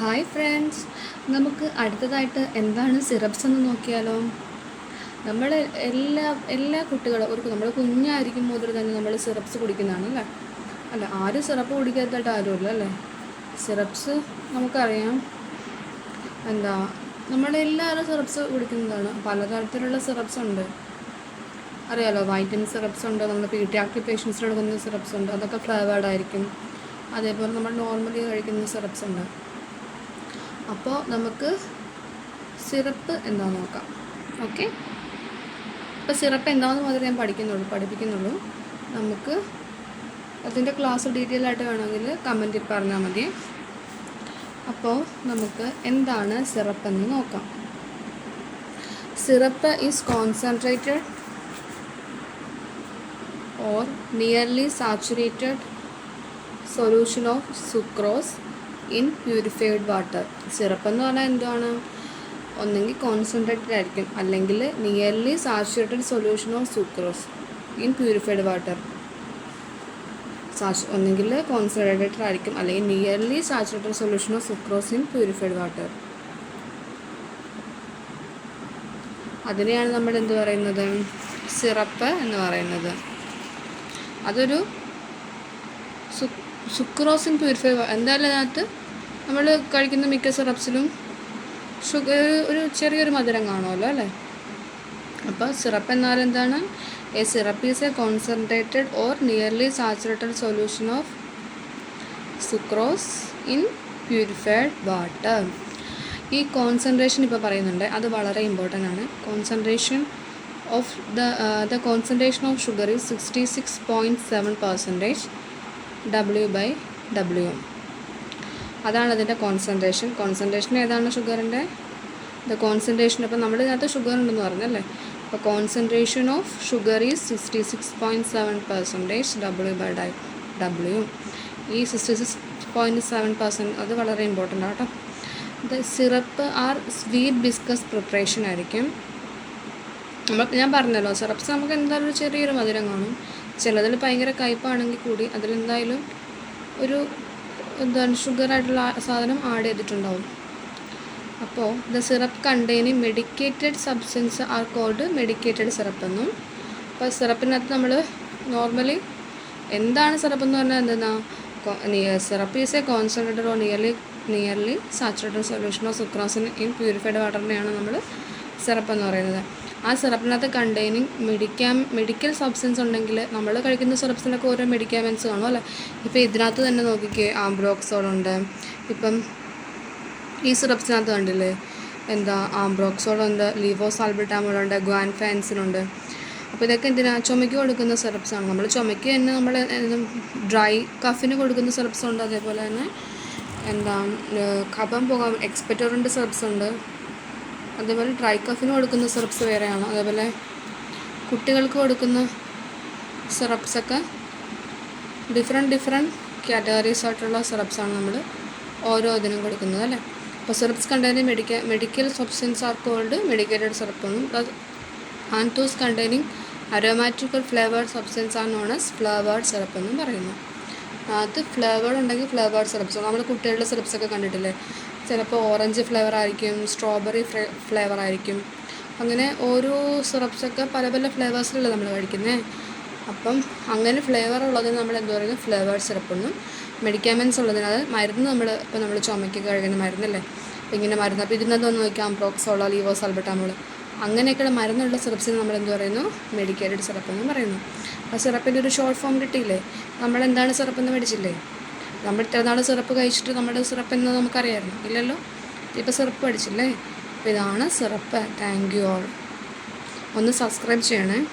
Hi friends. നമുക്ക് അടുത്തതായിട്ട് എന്താണ് സിറപ്സ് എന്ന് നോക്കിയാലോ? നമ്മൾ എല്ലാ എല്ലാ കുട്ടികളും ഒരു നമ്മൾ കുഞ്ഞായിരിക്കും മുതൽ തന്നെ നമ്മൾ സിറപ്സ് കുടിക്കുന്നതാണ് അല്ലേ? അല്ല ആരും സിറപ്പ് കുടിക്കാത്തതായിട്ട് ആരുമില്ല അല്ലേ? സിറപ്സ് നമുക്കറിയാം. എന്താ നമ്മളെല്ലാവരും സിറപ്സ് കുടിക്കുന്നതാണ്. പലതരത്തിലുള്ള സിറപ്സ് ഉണ്ട്. അറിയാലോ വൈറ്റമിൻ സിറപ്സ് ഉണ്ട് നമ്മൾ പി ടി ആക്റ്റീവ് പേഷ്യൻസിന് എടുക്കുന്ന സിറപ്സ് ഉണ്ട് അതൊക്കെ ഫ്ലേവേർഡ് ആയിരിക്കും. അതേപോലെ നമ്മൾ നോർമലി കഴിക്കുന്ന സിറപ്സ് ഉണ്ട്. അപ്പോൾ നമുക്ക് സിറപ്പ് എന്താണെന്ന് നോക്കാം. ഓക്കെ? അപ്പോൾ സിറപ്പ് എന്താണെന്ന് മാത്രമേ ഞാൻ പഠിക്കുന്നുള്ളൂ പഠിപ്പിക്കുന്നുള്ളൂ. നമുക്ക് അതിന്റെ ക്ലാസ് ഡീറ്റെയിൽ ആയിട്ട് വേണമെങ്കിൽ കമന്റിൽ പറഞ്ഞാൽ മതി. അപ്പോൾ നമുക്ക് എന്താണ് സിറപ്പ് എന്ന് നോക്കാം. Syrup is concentrated or nearly saturated solution of sucrose. In purified water. Syrup എന്ന് പറഞ്ഞാൽ എന്താണ് ഒന്നെങ്കിൽ കോൺസെൻട്രേറ്റഡ് ആയിരിക്കും. അല്ലെങ്കിൽ nearly saturated solution of sucrose in purified water ഒന്നെങ്കിൽ കോൺസെൻട്രേറ്റഡ് ആയിരിക്കും. അല്ലെങ്കിൽ nearly saturated solution of sucrose in purified water അതിനെയാണ് നമ്മൾ എന്ത് പറയുന്നത്? സിറപ്പ് എന്ന് പറയുന്നത്. അതൊരു സുക്രോസിൻ പ്യൂരിഫൈ എന്തായാലും അതിനകത്ത്? നമ്മൾ കഴിക്കുന്ന മിക്ക സിറപ്സിലും ഷുഗർ ഒരു ചെറിയൊരു മധുരം കാണുമല്ലോ അല്ലേ? അപ്പോൾ സിറപ്പ് എന്നാൽ എന്താണ്? A syrup is a concentrated or nearly saturated solution of sucrose in purified water ഈ കോൺസെൻട്രേഷൻ ഇപ്പോൾ പറയുന്നുണ്ട്. അത് വളരെ ഇമ്പോർട്ടന്റ് ആണ്. Concentration of the the concentration of sugar is sixty six point seven percentage W by W അതാണ് അതിന്റെ concentration concentration ഏതാണ് ഷുഗറിന്റെ ദ കോൺസെൻട്രേഷൻ അപ്പോൾ നമ്മുടെ ഇതിനകത്ത് ഷുഗർ ഉണ്ടെന്ന് പറഞ്ഞല്ലേ? അപ്പോൾ concentration of sugar is sixty six point seven percentage W by die W ഈ sixty six point seven percent അത് വളരെ important auto the syrup are sweet viscous preparation ആയിരിക്കും. നമ്മൾ ഞാൻ പറഞ്ഞല്ലോ സിറപ്സ് നമുക്ക് എന്തായാലും ചെറിയൊരു മധുരം കാണും. ചിലതിൽ ഭയങ്കര കയ്പാണെങ്കിൽ കൂടി അതിലെന്തായാലും ഒരു എന്താണ് ഷുഗർ ആയിട്ടുള്ള സാധനം ആഡ് ചെയ്തിട്ടുണ്ടാവും. അപ്പോൾ the syrup containing medicated substance are called medicated syrup എന്നും. അപ്പോൾ സിറപ്പിനകത്ത് നമ്മൾ നോർമലി എന്താണ് സിറപ്പ് എന്ന് പറഞ്ഞാൽ എന്തെന്നാ? Syrup is a concentrated or nearly nearly saturated solution of സുക്രോസിൻ in purified വാട്ടറിനെയാണ് നമ്മൾ സിറപ്പ് എന്ന് പറയുന്നത്. ആ സിറപ്പിനകത്ത് കണ്ടെയ്നിങ് മെഡിക്കാം മെഡിക്കൽ സബ്സ്റ്റൻസ് ഉണ്ടെങ്കിൽ നമ്മൾ കഴിക്കുന്ന സിറപ്സിനൊക്കെ ഓരോ മെഡിക്കാമെന്റ്സ് കാണും അല്ലേ? ഇപ്പോൾ ഇതിനകത്ത് തന്നെ നോക്കിക്കേ ആംബ്രോക്സോളുണ്ട് ഇപ്പം ഈ സിറപ്സിനകത്ത് കണ്ടില്ലേ? എന്താ ആംബ്രോക്സോളുണ്ട് ലീവോ സാൽബിട്ടാമോളുണ്ട് ഗ്വാൻ ഫാൻസിനുണ്ട് അപ്പോൾ ഇതൊക്കെ എന്തിനാ? ചുമയ്ക്ക് കൊടുക്കുന്ന സിറപ്സാണ് നമ്മൾ ചുമയ്ക്ക് തന്നെ നമ്മൾ ഡ്രൈ കഫിന് കൊടുക്കുന്ന സിറപ്സ് ഉണ്ട്. അതേപോലെ തന്നെ എന്താ കഫം പോകാൻ എക്സ്പെറ്റോറിന്റെ സിറപ്സ് ഉണ്ട്. അതേപോലെ ഡ്രൈ കഫിന് കൊടുക്കുന്ന സിറപ്സ് വേറെയാണ്? അതേപോലെ കുട്ടികൾക്ക് കൊടുക്കുന്ന സിറപ്സൊക്കെ ഡിഫറെന്റ് ഡിഫറെന്റ് കാറ്റഗറീസ് ആയിട്ടുള്ള സിറപ്സാണ് നമ്മൾ ഓരോ ഇതിനും കൊടുക്കുന്നത് അല്ലേ? അപ്പോൾ syrups containing medical medical substance are called medicated syrup എന്നും and those containing aromatical flavoured substance are known as flavoured syrup എന്നും പറയുന്നു. അത് ഫ്ലേവേർഡ് ഉണ്ടെങ്കിൽ ഫ്ലേവേർഡ് സിറപ്സ് നമ്മൾ കുട്ടികളുടെ സിറപ്സൊക്കെ കണ്ടിട്ടില്ലേ? ചിലപ്പോൾ ഓറഞ്ച് ഫ്ലേവർ ആയിരിക്കും സ്ട്രോബെറി ഫ്ലേവർ ആയിരിക്കും. അങ്ങനെ ഓരോ സിറപ്സൊക്കെ പല പല ഫ്ലേവേഴ്സിലല്ലേ നമ്മൾ കഴിക്കുന്നത് അപ്പം അങ്ങനെ ഫ്ലേവർ ഉള്ളതിന് നമ്മൾ എന്ത് പറയുന്നത് ഫ്ലേവർ സിറപ്പൊന്നും എന്നും മെഡിക്കാമെന്റ്സ് ഉള്ളതിന് അത് മരുന്ന് നമ്മൾ ഇപ്പോൾ നമ്മൾ ചുമയ്ക്ക് കഴിക്കുന്ന മരുന്നല്ലേ? ഇങ്ങനെ മരുന്ന് അപ്പോൾ ഇതിനകത്തൊന്ന് നോക്കാം പ്രോക്സോളോ ലീവോ സൾബട്ടാമോൾ അങ്ങനെയൊക്കെയുള്ള മരുന്നുള്ള സിറപ്സിന് നമ്മൾ എന്ത് പറയുന്നു? മെഡിക്കേറ്റഡ് സിറപ്പ് എന്ന് പറയുന്നു. ആ സിറപ്പിന്റെ ഒരു ഷോർട്ട് ഫോം കിട്ടിയില്ലേ? നമ്മൾ എന്താണ് സിറപ്പ് എന്ന് മേടിച്ചില്ലേ? നമ്മൾ ഇത്ര നാൾ സിറപ്പ് കഴിച്ചിട്ട് നമ്മുടെ സിറപ്പ് എന്ന് നമുക്കറിയാമായിരുന്നു. ഇല്ലല്ലോ? ഇപ്പോൾ സിറപ്പ് പഠിച്ചില്ലേ? അപ്പോൾ ഇതാണ് സിറപ്പ്. താങ്ക് യു ഓൾ ഒന്ന് സബ്സ്ക്രൈബ് ചെയ്യണേ.